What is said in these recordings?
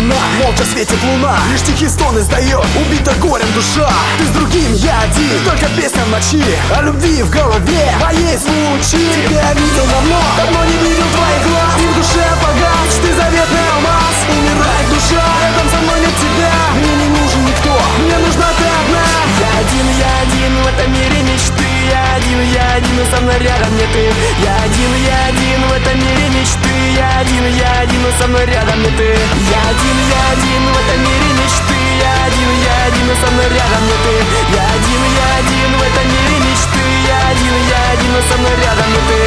молча светит луна. Лишь тихий стон издает, убита горем душа. Ты с другим, я один, только песня в ночи. О любви в голове, моей звучит Тебя видел давно, давно не видел рядом не ты. Я один, я один в этом мире мечты. Я один, я один, но со мной рядом не ты. Я один, я один в этом мире мечты. Я один, я один, но со мной рядом не ты. Я один, я один в этом мире мечты. Я один, я один, но со мной рядом не ты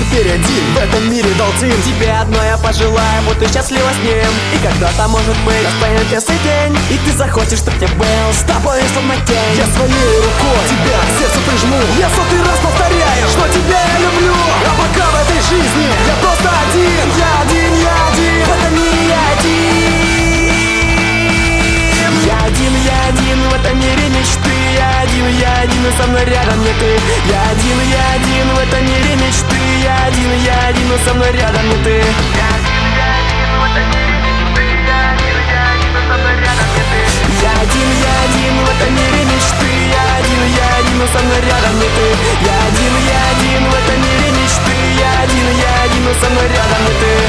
теперь один, в этом мире долтим Тебе одно я пожелаю, будь ты счастлива с ним. И когда-то, может быть, настанет ясный день И ты захочешь, чтоб я был с тобой, словно тень. Я своей рукой тебя к сердцу прижму Я сотый раз повторяю, что тебя я люблю. А пока в рядом, со мной рядом, не ты. Я один, я один в этом мире мечты. Я один, я один, но со мной рядом, не ты. Я один, я один в этом мире мечты. Я один, я один, но со мной рядом, не ты. Я один, я один в этом мире мечты. Я один, я один, но со мной рядом, не ты.